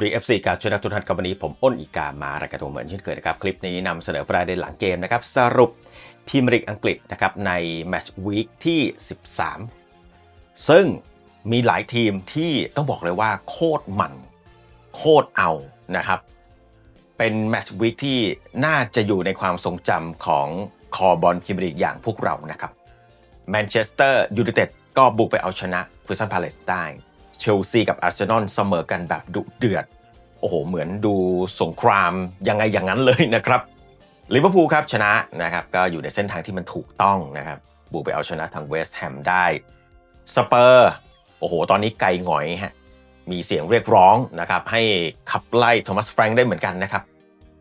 วัสดีเอฟซีการชนะทุนทันกับวันนี้ผมอ้นอีกามารายการตัวเหมือนเช่นเคยนะครับ คลิปนี้นำเสนอประเด็นหลังเกมนะครับ สรุปพรีเมียร์ลีกอังกฤษนะครับในแมตช์วีคที่ 13 ซึ่งมีหลายทีมที่ต้องบอกเลยว่าโคตรมันโคตรเอานะครับ เป็นแมตช์วีคที่น่าจะอยู่ในความทรงจำของคอบอลพรีเมียร์ลีกอย่างพวกเรานะครับแมนเชสเตอร์ยูไนเต็ดก็บุกไปเอาชนะฟิวซันพาเลสได้ เชลซีกับอาร์เซนอลเสมอกันแบบดุเดือด โอ้โห เหมือนดูสงครามยังไงอย่างนั้นเลยนะครับลิเวอร์พูลครับชนะนะครับก็อยู่ในเส้นทางที่มันถูกต้องนะครับบุกไปเอาชนะทางเวสต์แฮมได้สเปอร์โอ้โห ตอนนี้ไกลหงอยฮะมีเสียงเรียกร้องนะครับให้ขับไล่โทมัสแฟรงค์ได้เหมือนกันนะครับ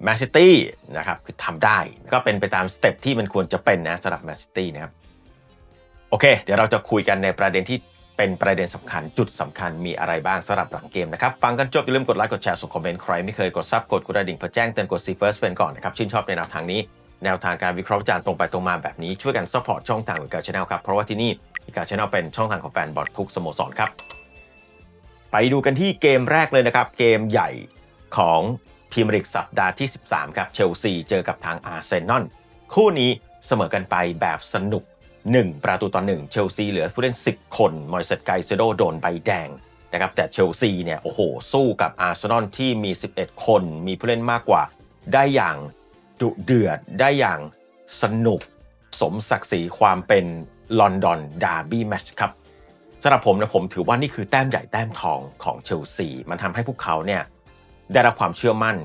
แมนซิตี้นะครับคือทำได้ก็เป็นไปตามสเต็ปที่มันควรจะเป็นนะสำหรับแมนซิตี้นะครับโอเค เดี๋ยวเราจะคุยกันในประเด็นที่ เป็นประเด็นสำคัญจุดสำคัญมีอะไรบ้างสำหรับหลังเกมนะครับ ฟังกันจบอย่าลืมกดไลค์กดแชร์ส่งคอมเมนต์ใครไม่เคยกดซับกดกระดิ่งเพื่อแจ้งเตือนกดซีเฟิร์สเป็นก่อนนะครับชื่นชอบในแนวทางนี้แนวทางการวิเคราะห์วิจารณ์ตรงไปตรงมาแบบนี้ช่วยกันซัพพอร์ตช่องทางของการช n แนลครับเพราะว่าที่นี่การช n แนลเป็นช่องทางของแฟนบอลทุกสโมสรครับไปดูกันที่เกมแรกเลยนะครับ เกมใหญ่ของพรีเมียร์ลีกสัปดาห์ที่ 13 ครับ เชลซีเจอกับทางอาร์เซนอลคู่นี้เสมอกันไปแบบสนุก 1 ประตูต่อ1เชลซีเหลือผู้เล่น 10 คนมอยเซตไกเซโดโดนใบแดงนะครับแต่เชลซีเนี่ยโอ้โห สู้กับอาร์เซนอลที่มี 11 คนมีผู้เล่นมากกว่า ได้อย่างดุเดือดได้อย่างสนุก สมศักดิ์ศรีความเป็นลอนดอนดาร์บี้แมชครับสำหรับผมนะผมถือว่านี่คือแต้มใหญ่แต้มทองของเชลซีมันทำให้พวกเขาเนี่ยได้รับความเชื่อมั่น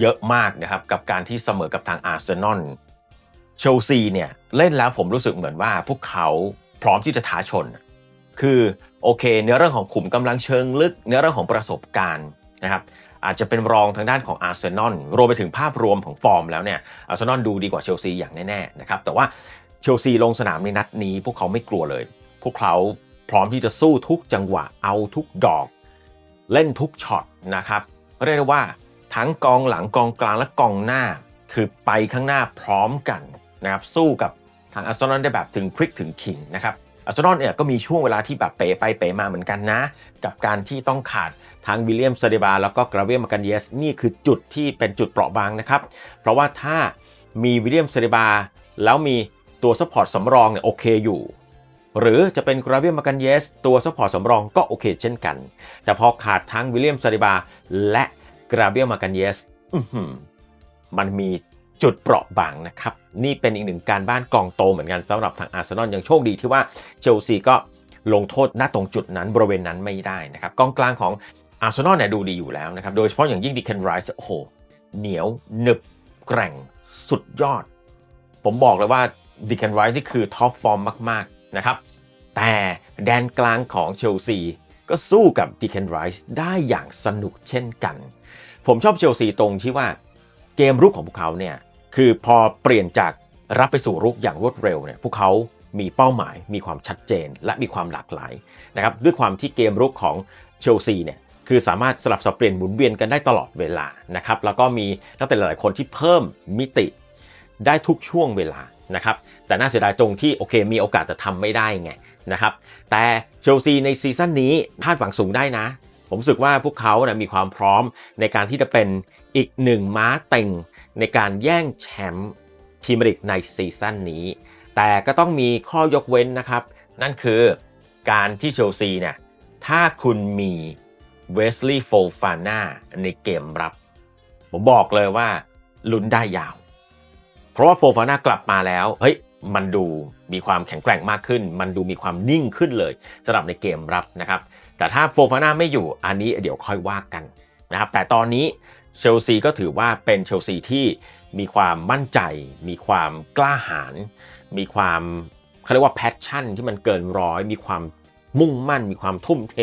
เยอะมากนะครับกับการที่เสมอกับทางอาร์เซนอล เชลซีเนี่ยเล่นแล้วผมรู้สึกเหมือนว่าพวกเขาพร้อมที่จะท้าชน คือโอเคเนื้อเรื่องของขุมกำลังเชิงลึกเนื้อเรื่องของประสบการณ์นะครับอาจจะเป็นรองทางด้านของอาร์เซนอลรวมไปถึงภาพรวมของฟอร์มแล้วเนี่ยอาร์เซนอลดูดีกว่าเชลซีอย่างแน่ๆนะครับแต่ว่าเชลซีลงสนามในนัดนี้ พวกเขาไม่กลัวเลย พวกเขาพร้อมที่จะสู้ทุกจังหวะเอาทุกดอก เล่นทุกช็อตนะครับเรียกได้ว่าทั้งกองหลังกองกลางและกองหน้า คือไปข้างหน้าพร้อมกัน นะครับสู้กับทางอาร์เซนอลได้แบบถึงพริกถึงขิงนะครับอาร์เซนอลเนี่ยก็มีช่วงเวลาที่แบบเป๋ไปเป๋มาเหมือนกันนะ กับการที่ต้องขาดทางวิลเลียมซาเดบาแล้วก็กราเวียมากันเยสนี่คือจุดที่เป็นจุดเปราะบางนะครับ เพราะว่าถ้ามีวิลเลียมซาเดบาแล้วมีตัวซัพพอร์ตสำรองเนี่ยโอเคอยู่หรือจะเป็นกราเวียมากันเยส ตัวซัพพอร์ตสำรองก็โอเคเช่นกัน แต่พอขาดทั้งวิลเลียมซาเดบา และกราเบียมากันเยสมันมี จุดเปราะบางนะครับ นี่เป็นอีกหนึ่งการบ้านกองโตเหมือนกันสำหรับทางอาร์เซนอลยังโชคดีที่ว่าเชลซีก็ลงโทษณตรงจุดนั้นบริเวณนั้นไม่ได้นะครับกองกลางของอาร์เซนอลเนี่ยดูดีอยู่แล้วนะครับ โดยเฉพาะอย่างยิ่งดิเคนไรส์โอ้โหเหนียวหนึบแกร่งสุดยอด ผมบอกเลยว่าดิเคนไรส์นี่คือท็อปฟอร์มมาก ๆ นะครับ แต่แดนกลางของเชลซีก็สู้กับดิเคนไรส์ได้อย่างสนุกเช่นกัน ผมชอบเชลซีตรงที่ว่าเกมรุกของพวกเขาเนี่ย คือพอเปลี่ยนจากรับไปสู่รุกอย่างรวดเร็วเนี่ยพวกเขามีเป้าหมาย มีความชัดเจน และมีความหลากหลายนะครับด้วยความที่เกมรุกของเชลซีเนี่ยคือสามารถสลับสับเปลี่ยนหมุนเวียนกันได้ตลอดเวลานะครับแล้วก็มีนักเตะหลายคนที่เพิ่มมิติได้ทุกช่วงเวลานะครับแต่น่าเสียดายตรงที่โอเคมีโอกาสจะทำไม่ได้ไงนะครับแต่เชลซีในซีซั่นนี้คาดหวังสูงได้นะ ผมรู้สึกว่าพวกเขานะมีความพร้อมในการที่จะเป็นอีกหนึ่งม้าเต็ง ในการแย่งแชมป์พรีเมียร์ลีกในซีซั่นนี้ แต่ก็ต้องมีข้อยกเว้นนะครับ นั่นคือการที่เชลซีเนี่ยถ้าคุณมีเวสลีย์โฟฟาน่าในเกมรับ ผมบอกเลยว่าลุ้นได้ยาว เพราะว่าโฟฟาน่ากลับมาแล้ว เฮ้ย มันดูมีความแข็งแกร่งมากขึ้น มันดูมีความนิ่งขึ้นเลยสำหรับในเกมรับนะครับ แต่ถ้าโฟฟาน่าไม่อยู่อันนี้เดี๋ยวค่อยว่ากันนะครับ แต่ตอนนี้ เชลซีก็ถือว่าเป็นเชลซีที่มีความมั่นใจ มีความกล้าหาญมีความเขาเรียกว่าแพชชั่นที่มันเกินร้อย มีความมุ่งมั่น มีความทุ่มเท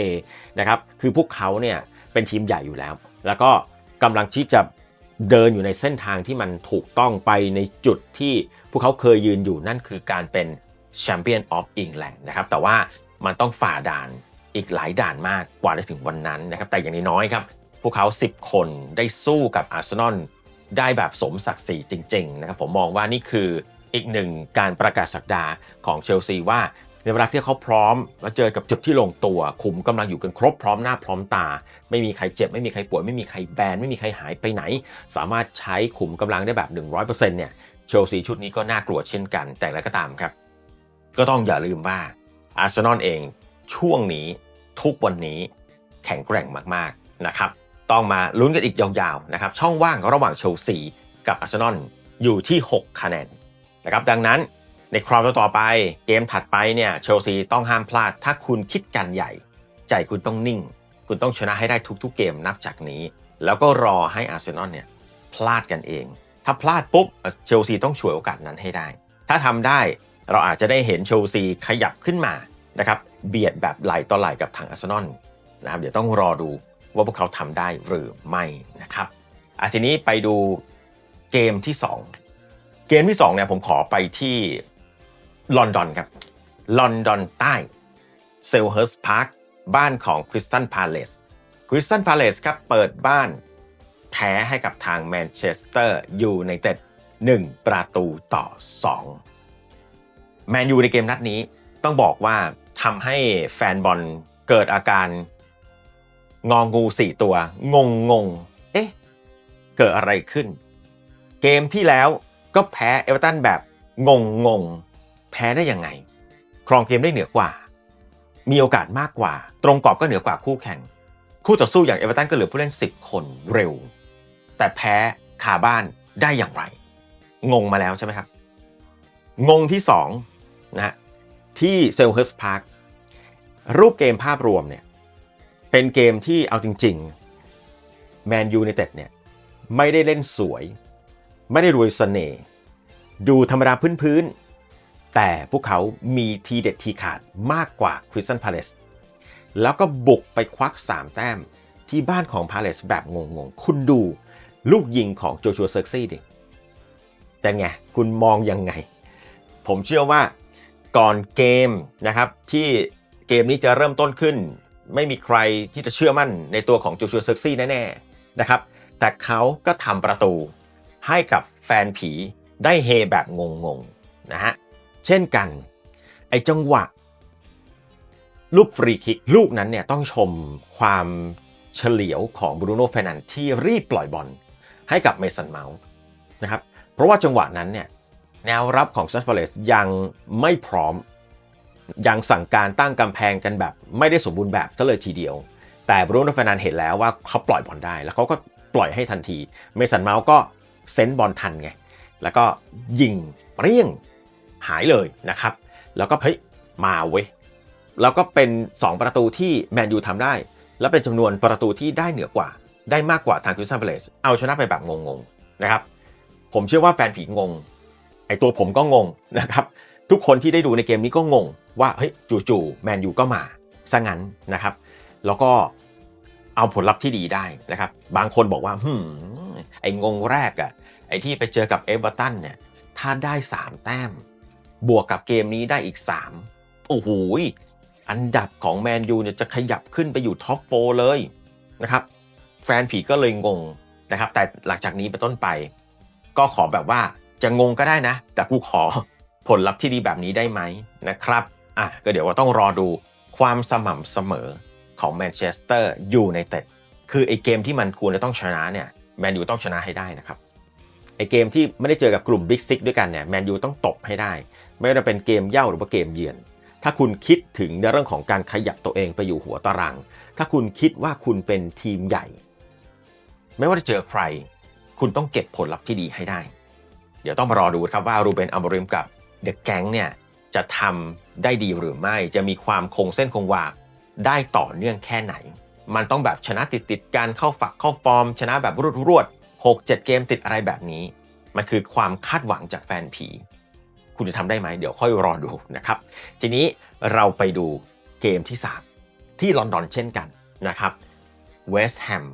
นะครับคือพวกเขาเนี่ยเป็นทีมใหญ่อยู่แล้ว แล้วก็กำลังที่จะเดินอยู่ในเส้นทางที่มันถูกต้องไปในจุดที่พวกเขาเคยยืนอยู่นั่นคือการเป็นแชมเปี้ยนออฟอิงแลนด์นะครับแต่ว่ามันต้องฝ่าด่านอีกหลายด่านมากกว่าจะถึงวันนั้นนะครับแต่อย่างน้อยๆครับ พวกเขา 10 คนได้สู้กับอาร์เซนอลได้แบบสมศักดิ์ศรีจริง ๆ นะครับ ผมมองว่านี่คืออีกหนึ่งการประกาศสักดาของเชลซีว่าในเวลาที่เขาพร้อมแล้วเจอกับจุดที่ลงตัวขุมกำลังอยู่กันครบพร้อมหน้าพร้อมตา ไม่มีใครเจ็บ ไม่มีใครป่วยไม่มีใครแบน ไม่มีใครหายไปไหน สามารถใช้ขุมกำลังได้แบบ 100%เนี่ยเชลซีชุดนี้ก็น่ากลัวเช่นกัน แต่แล้วก็ตามครับ ก็ต้องอย่าลืมว่าอาร์เซนอลเองช่วงนี้ทุกวันนี้แข็งแกร่งมากๆนะครับ ต้องมาลุ้นกันอีกยาวๆนะครับช่องว่างระหว่างเชลซีกับอาร์เซนอลอยู่ที่ 6 คะแนนนะครับดังนั้นในคราวต่อไปเกมถัดไปเนี่ยเชลซีต้องห้ามพลาด ถ้าคุณคิดกันใหญ่ ใจคุณต้องนิ่ง คุณต้องชนะให้ได้ทุกๆเกมนับจากนี้ แล้วก็รอให้อาร์เซนอลเนี่ยพลาดกันเอง ถ้าพลาดปุ๊บเชลซีต้องฉวยโอกาสนั้นให้ได้ ถ้าทำได้เราอาจจะได้เห็นเชลซีขยับขึ้นมานะครับเบียดแบบไหลต่อไหลกับทางอาร์เซนอลนะครับเดี๋ยวต้องรอดู ว่าพวกเขาทำได้หรือไม่นะครับอะทีนี้ไปดูเกมที่ 2 เกมที่2เนี่ยผมขอไปที่ลอนดอนครับลอนดอนใต้เซลเฮิร์สพาร์คบ้านของคริสตันพาเลสคริสตันพาเลสครับเปิดบ้านแพ้ให้กับทางแมนเชสเตอร์ยูไนเต็ด1ประตูต่อ 2 แมนยูในเกมนัดนี้ต้องบอกว่าทำให้แฟนบอลเกิดอาการ งองูสี่ตัว งงงงเอ๊ะ เกิดอะไรขึ้น เกมที่แล้วก็แพ้เอเวอร์ตันแบบงงงงแพ้ได้ยังไง ครองเกมได้เหนือกว่า มีโอกาสมากกว่า ตรงกรอบก็เหนือกว่าคู่แข่ง คู่ต่อสู้อย่างเอเวอร์ตันก็เหลือผู้เล่น 10 คนเร็ว แต่แพ้คาบ้านได้อย่างไร งงมาแล้วใช่ไหมครับ งงที่2นะฮะที่เซลเฮิร์สพาร์ครูปเกมภาพรวมเนี่ย เป็นเกมที่เอาจริงๆแมนยูในเต็ดเนี่ยไม่ได้เล่นสวย ไม่ได้รวยสเสน่ห์ดูธรรมดาพื้นๆ แต่พวกเขามีทีเด็ดทีขาดมากกว่าคริสตันพาเลสแล้วก็บุกไปควัก 3 แต้มที่บ้านของพาเลสแบบงงๆ คุณดูลูกยิงของโจชัวเซอร์ซี่ดิ แต่ไง คุณมองยังไง ผมเชื่อว่าก่อนเกมนะครับที่เกมนี้จะเริ่มต้นขึ้น ไม่มีใครที่จะเชื่อมั่นในตัวของจูชัวเซอร์ซี่แน่ๆนะครับ แต่เขาก็ทำประตูให้กับแฟนผีได้เฮแบบงงๆนะฮะ เช่นกัน ไอจังหวะ ลูกฟรีคิกลูกนั้นเนี่ยต้องชมความเฉลียวของบรูโน่เฟนันที่รีบปล่อยบอลให้กับเมสันเมาส์นะครับ เพราะว่าจังหวะนั้นเนี่ยแนวรับของซัสเปเลสยังไม่พร้อม ยังสั่งการตั้งกำแพงกันแบบ ไม่ได้สมบูรณ์แบบซะเลยทีเดียว แต่บรูโน่เฟนันเห็นแล้วว่าเขาปล่อยบอลได้ แล้วเขาก็ปล่อยให้ทันที เมสันเมาส์ก็เซนบอลทันไง แล้วก็ยิงเปรี้ยงหายเลยนะครับ แล้วก็เฮ้ยมาเว้ย แล้วก็เป็น 2 ประตูที่แมนยูทำได้ และเป็นจำนวนประตูที่ได้เหนือกว่า ได้มากกว่าทางคริสตันพลสเอาชนะไปแบบงงๆนะครับ ผมเชื่อว่าแฟนผีงง ไอตัวผมก็งงนะครับ ทุกคนที่ได้ดูในเกมนี้ก็งงว่าเฮ้ยจู่ๆแมนยูก็มาซะงั้นนะครับ แล้วก็เอาผลลัพธ์ที่ดีได้นะครับ บางคนบอกว่าหืมไอ้งงแรกอะไอ้ที่ไปเจอกับเอเวอร์ตันเนี่ยถ้าได้ 3 แต้ม บวกกับเกมนี้ได้อีก 3 โอ้โหอันดับของแมนยูเนี่ยจะขยับขึ้นไปอยู่ท็อปโฟเลยนะครับ แฟนผีก็เลยงงนะครับ แต่หลังจากนี้เป็นต้นไป ก็ขอแบบว่าจะงงก็ได้นะ แต่กูขอ ผลลัพธ์ที่ดีแบบนี้ได้ไหมนะครับอะก็เดี๋ยวว่าต้องรอดูความสม่ำเสมอของแมนเชสเตอร์ยูไนเต็ดคือไอเกมที่มันควรจะต้องชนะเนี่ยแมนยูต้องชนะให้ได้นะครับไอเกมที่ไม่ได้เจอกับกลุ่มบิ๊กซิกด้วยกันเนี่ยแมนยูต้องตบให้ได้ ไม่ว่าจะเป็นเกมเย่าหรือว่าเกมเยือน ถ้าคุณคิดถึงในเรื่องของการขยับตัวเองไปอยู่หัวตาราง ถ้าคุณคิดว่าคุณเป็นทีมใหญ่ ไม่ว่าจะเจอใคร คุณต้องเก็บผลลัพธ์ที่ดีให้ได้ เดี๋ยวต้องมารอดูครับว่ารูเบนอัมบริมกับ เดอะแก๊งเนี่ยจะทำได้ดีหรือไม่ จะมีความคงเส้นคงวาได้ต่อเนื่องแค่ไหน มันต้องแบบชนะติดติดการเข้าฝักเข้าฟอร์ม ชนะแบบรวดรวดหกเจ็ดเกมติดอะไรแบบนี้ มันคือความคาดหวังจากแฟนผี คุณจะทำได้ไหม เดี๋ยวค่อยรอดูนะครับ ทีนี้เราไปดูเกมที่ 3 ที่ลอนดอนเช่นกันนะครับเวสต์แฮม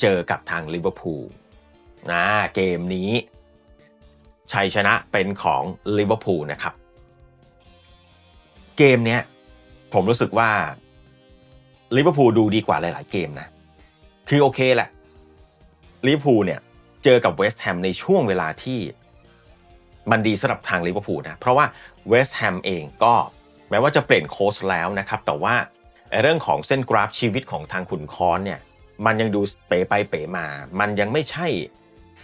เจอกับทางลิเวอร์พูลนะเกมนี้ ชัยชนะเป็นของลิเวอร์พูลนะครับ เกมเนี้ยผมรู้สึกว่าลิเวอร์พูลดูดีกว่าหลาย ๆ เกมนะ คือโอเคแหละลิเวอร์พูลเนี่ยเจอกับเวสต์แฮมในช่วงเวลาที่มันดีสำหรับทางลิเวอร์พูลนะ เพราะว่าเวสต์แฮมเองก็แม้ว่าจะเปลี่ยนโค้ชแล้วนะครับ แต่ว่าเรื่องของเส้นกราฟชีวิตของทางขุนค้อนเนี่ยมันยังดูเป๋ไปเป๋มา มันยังไม่ใช่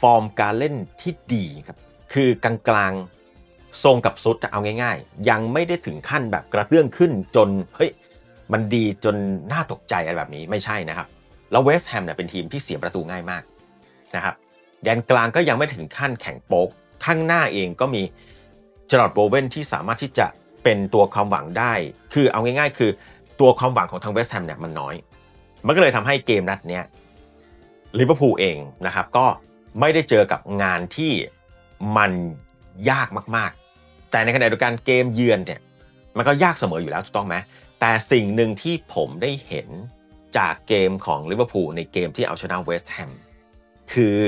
ฟอร์มการเล่นที่ดีครับ คือกลางๆทรงกับซุดเอาง่าย ๆ ยังไม่ได้ถึงขั้นแบบกระเตื้องขึ้นจนเฮ้ยมันดีจนน่าตกใจอะไรแบบนี้ไม่ใช่นะครับ แล้วเวสต์แฮมเนี่ยเป็นทีมที่เสียประตูง่ายมากนะครับแดนกลางก็ยังไม่ถึงขั้นแข่งโป๊กข้างหน้าเองก็มีจอร์ดโบเวนที่สามารถที่จะเป็นตัวความหวังได้ คือเอาง่ายๆ คือตัวความหวังของทางเวสต์แฮมเนี่ยมันน้อย มันก็เลยทำให้เกมนัดเนี้ยลิเวอร์พูลเองนะครับก็ไม่ได้เจอกับงานที่ มันยากมากๆ แต่ในขณะเดียวกันเกมเยือนเนี่ยมันก็ยากเสมออยู่แล้วถูกต้องไหมแต่สิ่งหนึ่งที่ผมได้เห็นจากเกมของลิเวอร์พูลในเกมที่เอาชนะเวสต์แฮมคือ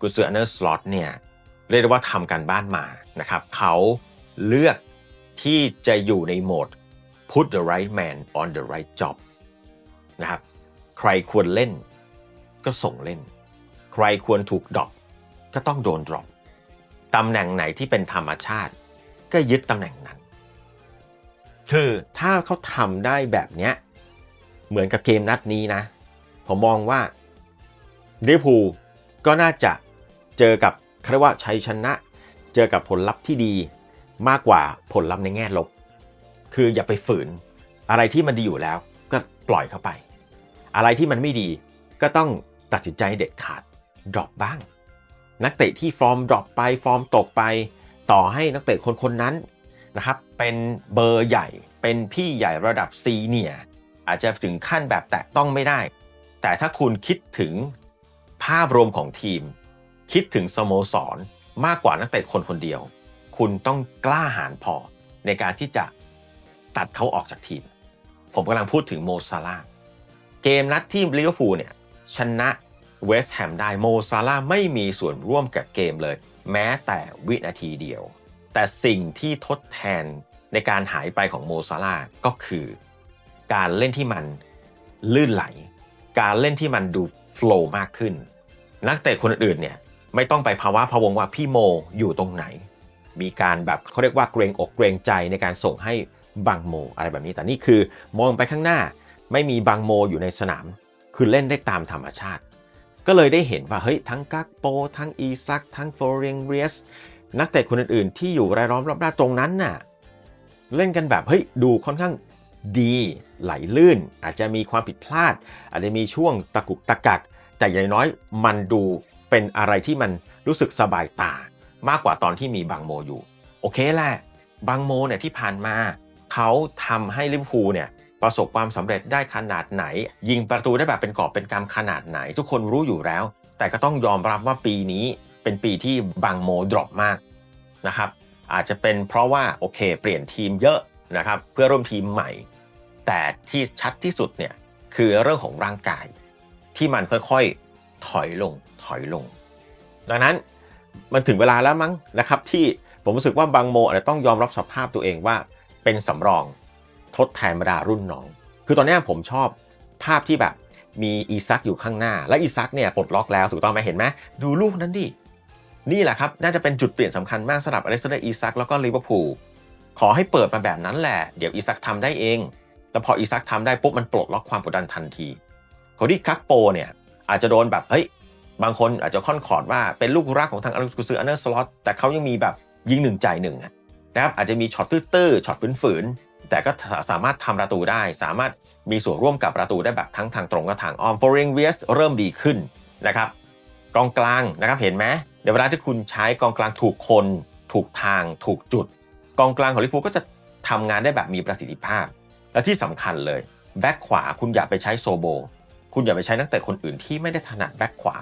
กุนซืออันเนอร์สล็อตเนี่ยเรียกได้ว่าทำการบ้านมานะครับเขาเลือกที่จะอยู่ในโหมด put the right man on the right job นะครับใครควรเล่นก็ส่งเล่น ใครควรถูกดรอปก็ต้องโดนดรอป ตำแหน่งไหนที่เป็นธรรมชาติ ก็ยึดตำแหน่งนั้น คือถ้าเขาทำได้แบบเนี้ยเหมือนกับเกมนัดนี้นะ ผมมองว่าลิเวอร์พูลก็น่าจะเจอกับคาว่าชัยชนะ เจอกับผลลัพธ์ที่ดีมากกว่าผลลัพธ์ในแง่ลบ คืออย่าไปฝืน อะไรที่มันดีอยู่แล้วก็ปล่อยเข้าไป อะไรที่มันไม่ดีก็ต้องตัดสินใจเด็ดขาดดรอปบ้าง นักเตะที่ฟอร์มดรอปไปฟอร์มตกไป ต่อให้นักเตะคนคนนั้นนะครับเป็นเบอร์ใหญ่เป็นพี่ใหญ่ระดับซีเนียอาจจะถึงขั้นแบบแตะต้องไม่ได้ แต่ถ้าคุณคิดถึงภาพรวมของทีม คิดถึงสโมสรมากกว่านักเตะคนคนเดียว คุณต้องกล้าหาญพอในการที่จะตัดเขาออกจากทีม ผมกำลังพูดถึงโมซาลาเกมนัดที่ลิเวอร์พูลเนี่ยชนะ เวสต์แฮมได้โมซาลาไม่มีส่วนร่วมกับเกมเลย แม้แต่วินาทีเดียว แต่สิ่งที่ทดแทนในการหายไปของโมซาลาก็คือ การเล่นที่มันลื่นไหล การเล่นที่มันดูโฟล์มากขึ้น นักเตะคนอื่นเนี่ยไม่ต้องไปภาวะพะวงว่าพี่โมอยู่ตรงไหน มีการแบบเขาเรียกว่าเกรงอกเกรงใจในการส่งให้บังโมอะไรแบบนี้ แต่นี่คือมองไปข้างหน้าไม่มีบังโมอยู่ในสนาม คือเล่นได้ตามธรรมชาติ ก็เลยได้เห็นว่าเฮ้ยทั้งกักโป ทั้งอีซัก ทั้งโฟเรียงเรียสนักเตะคนอื่นๆ ที่อยู่รายล้อมรอบด้านตรงนั้นน่ะเล่นกันแบบเฮ้ยดูค่อนข้างดีไหลลื่น อาจจะมีความผิดพลาด อาจจะมีช่วงตะกุกตะกัก แต่อย่างน้อยมันดูเป็นอะไรที่มันรู้สึกสบายตามากกว่าตอนที่มีบางโมอยู่ โอเคแหละบางโมเนี่ยที่ผ่านมา เขาทำให้ลิเวอร์พูลเนี่ย ประสบความสำเร็จได้ขนาดไหน ยิงประตูได้แบบเป็นกอบเป็นกำขนาดไหน ทุกคนรู้อยู่แล้ว แต่ก็ต้องยอมรับว่าปีนี้เป็นปีที่บางโมดรอปมากนะครับอาจจะเป็นเพราะว่าโอเค เปลี่ยนทีมเยอะนะครับเพื่อร่วมทีมใหม่ แต่ที่ชัดที่สุดเนี่ยคือเรื่องของร่างกาย ที่มันค่อยๆถอยลงถอยลง ดังนั้นมันถึงเวลาแล้วมั้งนะครับที่ผมรู้สึกว่าบางโมอาจจะต้องยอมรับสภาพตัวเองว่าเป็นสำรอง ทดแทนบรรดารุ่นน้อง คือตอนนี้ผมชอบภาพที่แบบมีอีซักอยู่ข้างหน้า และอีซักเนี่ยปลดล็อกแล้วถูกต้องไหมเห็นไหมดูลูกนั้นดิ นี่แหละครับ น่าจะเป็นจุดเปลี่ยนสำคัญมากสำหรับอเล็กซานเดอร์อีซักแล้วก็ลิเวอร์พูลขอให้เปิดมาแบบนั้นแหละ เดี๋ยวอีซักทำได้เอง แล้วพออีซักทำได้ปุ๊บมันปลดล็อกความกดดันทันทีโคดี้คักโปเนี่ยอาจจะโดนแบบเฮ้ยบางคนอาจจะค่อนขอดว่าเป็นลูกรักของทางอลูกุซืออันเนอร์สล็อตแต่เขายังมีแบบยิงหนึ่งใจหนึ่งนะครับอาจจะมีช็อตตื้อๆช็อตฝืนๆ แต่ก็สามารถทำประตูได้ สามารถมีส่วนร่วมกับประตูได้แบบทั้งทางตรงและทางอ้อมโฟริงเวียสเริ่มดีขึ้นนะครับกองกลางนะครับเห็นไหมเดี๋ยวเวลาที่คุณใช้กองกลางถูกคน ถูกทาง ถูกจุด กองกลางของลิเวอร์พูก็จะทำงานได้แบบมีประสิทธิภาพ และที่สำคัญเลยแบ็คขวาคุณอย่าไปใช้โซโบ คุณอย่าไปใช้นักเตะคนอื่นที่ไม่ได้ถนัดแบ็คขวา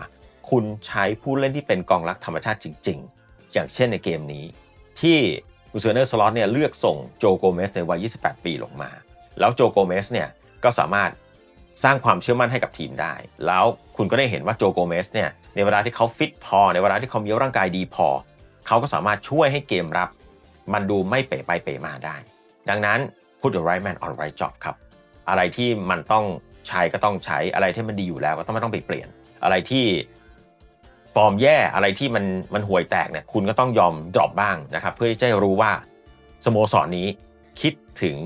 คุณใช้ผู้เล่นที่เป็นกองรักธรรมชาติจริง ๆ อย่างเช่นในเกมนี้ ที่ อูเซเนอร์สล็อตเนี่ยเลือกส่งโจโกเมสในวัย 28 ปีลงมา แล้วโจโกเมสเนี่ยก็สามารถสร้างความเชื่อมั่นให้กับทีมได้ แล้วคุณก็ได้เห็นว่าโจโกเมสเนี่ยในเวลาที่เขาฟิตพอ ในเวลาที่เขามีร่างกายดีพอ เขาก็สามารถช่วยให้เกมรับ มันดูไม่เป๋ไปเป๋มาได้ ดังนั้น put the right man on right job ครับ อะไรที่มันต้องใช้ก็ต้องใช้อะไรที่มันดีอยู่แล้วก็ต้องไม่ต้องไปเปลี่ยน อะไรที่ ฟอร์มแย่อะไรที่มันมันห่วยแตกเนี่ยคุณก็ต้องยอมดรอปบ้างนะครับ เพื่อที่จะรู้ว่าสโมสรนี้คิดถึง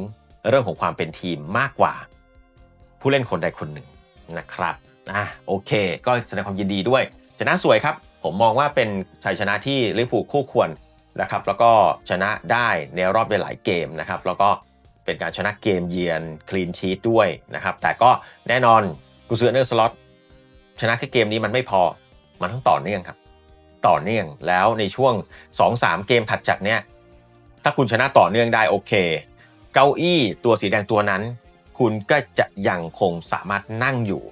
เรื่องของความเป็นทีมมากกว่า ผู้เล่นคนใดคนหนึ่งนะครับอะโอเค ก็แสดงความยินดีด้วยชนะสวยครับ ผมมองว่าเป็นชัยชนะที่ลิเวอร์พูลคู่ควรนะครับแล้วก็ชนะได้ในรอบในหลายเกมนะครับแล้วก็เป็นการชนะเกมเยือนคลีนชีตด้วยนะครับแต่ก็แน่นอนกูเซอร์เนอร์สล็อตชนะแค่เกมนี้มันไม่พอ มันต้องต่อเนื่องครับ ต่อเนื่องแล้วในช่วง 2-3 เกมถัดจากเนี้ยถ้าคุณชนะต่อเนื่องได้โอเค เก้าอี้ตัวสีแดงตัวนั้น คุณก็จะยังคงสามารถนั่งอยู่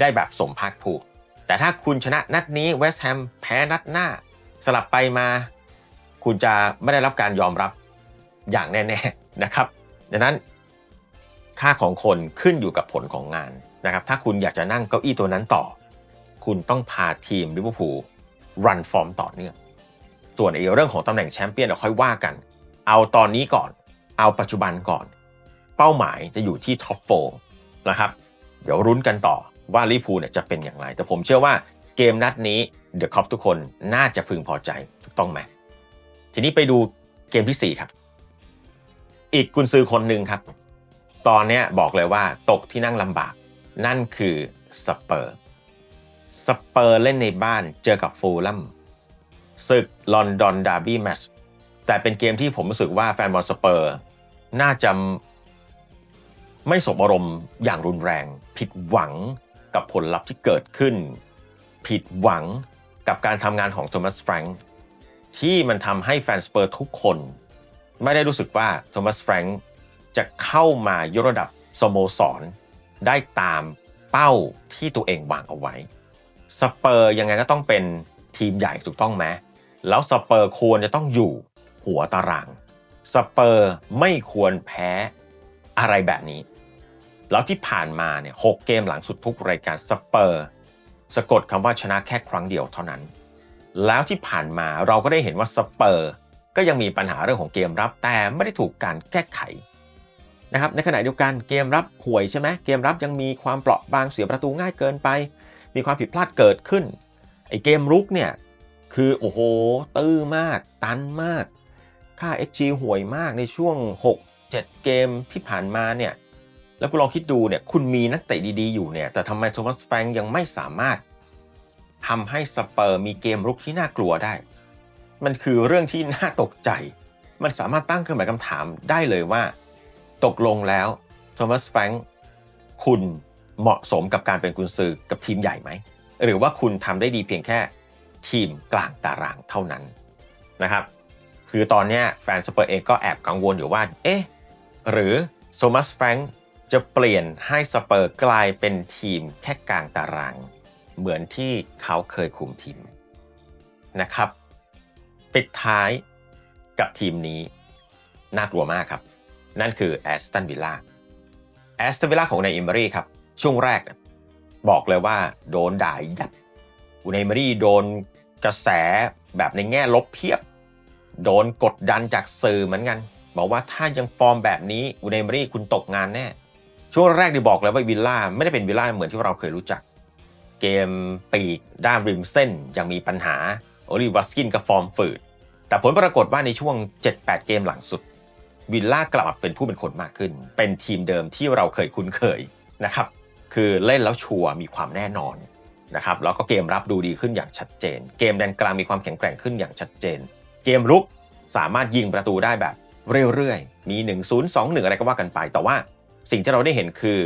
ได้แบบสมภาคภูมิแต่ถ้าคุณชนะนัดนี้เวสต์แฮมแพ้นัดหน้า สลับไปมา คุณจะไม่ได้รับการยอมรับอย่างแน่ๆนะครับดังนั้นค่าของคนขึ้นอยู่กับผลของงานนะครับ ถ้าคุณอยากจะนั่งเก้าอี้ตัวนั้นต่อ คุณต้องพาทีมลิเวอร์พูลรันฟอร์มต่อเนื่อง ส่วนไอ้เรื่องของตำแหน่งแชมเปี้ยนเราค่อยว่ากัน เอาตอนนี้ก่อน เอาปัจจุบันก่อน เป้าหมายจะอยู่ที่ท็อปโฟนะครับ เดี๋ยวรุ้นกันต่อว่าลิพูเนี่ยจะเป็นอย่างไร แต่ผมเชื่อว่าเกมนัดนี้เดอะคอปทุกคนน่าจะพึงพอใจถูกต้องไหม ทีนี้ไปดูเกมทีสี่4 ครับ อีกกุนซือคนหนึ่งครับ ตอนเนี้ยบอกเลยว่าตกที่นั่งลำบาก นั่นคือสเปอร์ สเปอร์เล่นในบ้านเจอกับฟูลแลมศึกลอนดอนดาร์บี้แมชแต่เป็นเกมที่ผมรู้สึกว่าแฟนบอลสเปอร์ น่าจะไม่สบอารมณ์อย่างรุนแรง ผิดหวังกับผลลัพธ์ที่เกิดขึ้น ผิดหวังกับการทำงานของโทมัสแฟรงค์ที่มันทำให้แฟนสเปอร์ทุกคน ไม่ได้รู้สึกว่าโทมัสแฟรงค์จะเข้ามายกระดับสโมสร ได้ตามเป้าที่ตัวเองวางเอาไว้ สเปอร์ยังไงก็ต้องเป็นทีมใหญ่ถูกต้องไหมแล้วสเปอร์ควรจะต้องอยู่หัวตาราง สเปอร์ไม่ควรแพ้อะไรแบบนี้ แล้วที่ผ่านมาเนี่ยหเกมหลังสุดทุกรายการสเปอร์สะกดคำว่าชนะแค่ครั้งเดียวเท่านั้น แล้วที่ผ่านมาเราก็ได้เห็นว่าสเปอร์ก็ยังมีปัญหาเรื่องของเกมรับแต่ไม่ได้ถูกการแก้ไขนะครับในขณะเดียวกันเกมรับห่วยใช่ไหมเกมรับยังมีความเปราะบางเสียประตูง่ายเกินไป มีความผิดพลาดเกิดขึ้น ไอเกมรุกเนี่ย คือโอ้โห ตื้อมาก ตันมาก ค่า XG ห่วยมากในช่วง 6 7 เกมที่ผ่านมาเนี่ย แล้วคุณลองคิดดูเนี่ย คุณมีนักเตะดีๆ อยู่เนี่ย แต่ทำไมโทมัสแฟงยังไม่สามารถทำให้สเปอร์มีเกมรุกที่น่ากลัวได้ มันคือเรื่องที่น่าตกใจ มันสามารถตั้งขึ้นหมายคำถามได้เลยว่า ตกลงแล้วโทมัสแฟงคุณ เหมาะสมกับการเป็นกุนซือกับทีมใหญ่ไหม หรือว่าคุณทำได้ดีเพียงแค่ทีมกลางตารางเท่านั้นนะครับ คือตอนนี้แฟนสเปอร์เองก็แอบกังวลอยู่ว่า เอ๊ะ หรือโทมัสแฟรงค์จะเปลี่ยนให้สเปอร์กลายเป็นทีมแค่กลางตาราง เหมือนที่เขาเคยคุมทีมนะครับปิดท้ายกับทีมนี้น่ากลัวมากครับ นั่นคือแอสตันวิลล่าแอสตันวิลล่าของนายอิมเบอรี่ครับ ช่วงแรกนะบอกเลยว่าโดนด่ายับอูนายมเบอรี่โดนกระแสแบบในแง่ลบเพียบ โดนกดดันจากสื่อเหมือนกัน บอกว่าถ้ายังฟอร์มแบบนี้อูนายมเบอรี่คุณตกงานแน่ ช่วงแรกที่บอกเลยว่าวิลล่าไม่ได้เป็นวิลล่าเหมือนที่เราเคยรู้จัก เกมปีกด้านริมเส้นยังมีปัญหาโอลิวัสกินกับฟอร์มฝืด แต่ผลปรากฏว่าในช่วง 7-8 เกมหลังสุดวิลล่ากลับมาเป็นผู้เป็นคนมากขึ้น เป็นทีมเดิมที่เราเคยคุ้นเคยนะครับ คือเล่นแล้วชัวร์มีความแน่นอนนะครับแล้วก็เกมรับดูดีขึ้นอย่างชัดเจน เกมแดนกลางมีความแข็งแกร่งขึ้นอย่างชัดเจน เกมรุกสามารถยิงประตูได้แบบเรื่อยๆ มี 1 0 2 1 อะไรก็ว่ากันไป แต่ว่าสิ่งที่เราได้เห็นคือ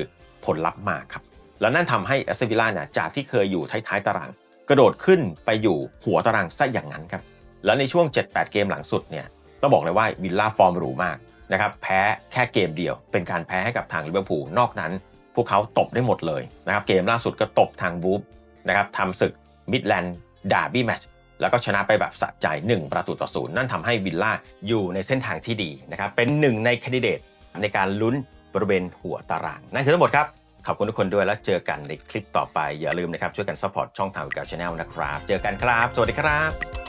ผลลัพธ์มาครับ แล้วนั่นทำให้แอสเซวิล่าเนี่ยจากที่เคยอยู่ท้ายๆตาราง กระโดดขึ้นไปอยู่หัวตารางซะอย่างนั้นครับ แล้วในช่วง 7-8 เกมหลังสุดเนี่ยต้องบอกเลยว่าวิลล่าฟอร์มหรูมากนะครับแพ้แค่เกมเดียว เป็นการแพ้ให้กับทางลิเวอร์พูลนอกนั้น พวกเขาตบได้หมดเลยนะครับเกมล่าสุดก็ตบทางวูฟนะครับทำศึกมิดแลนด์ดาร์บี้แมชแล้วก็ชนะไปแบบสะใจ 1 ประตูต่อศูนย์นั่นทำให้วิลล่าอยู่ในเส้นทางที่ดีนะครับเป็นหนึ่งในคนดิเดตในการลุ้นบริเวณหัวตาราง นั่นคือทั้งหมดครับ ขอบคุณทุกคนด้วยแล้วเจอกันในคลิปต่อไปอย่าลืมนะครับช่วยกันซัพพอร์ตช่องทางวิกาชาแนลนะครับ เจอกันครับ สวัสดีครับ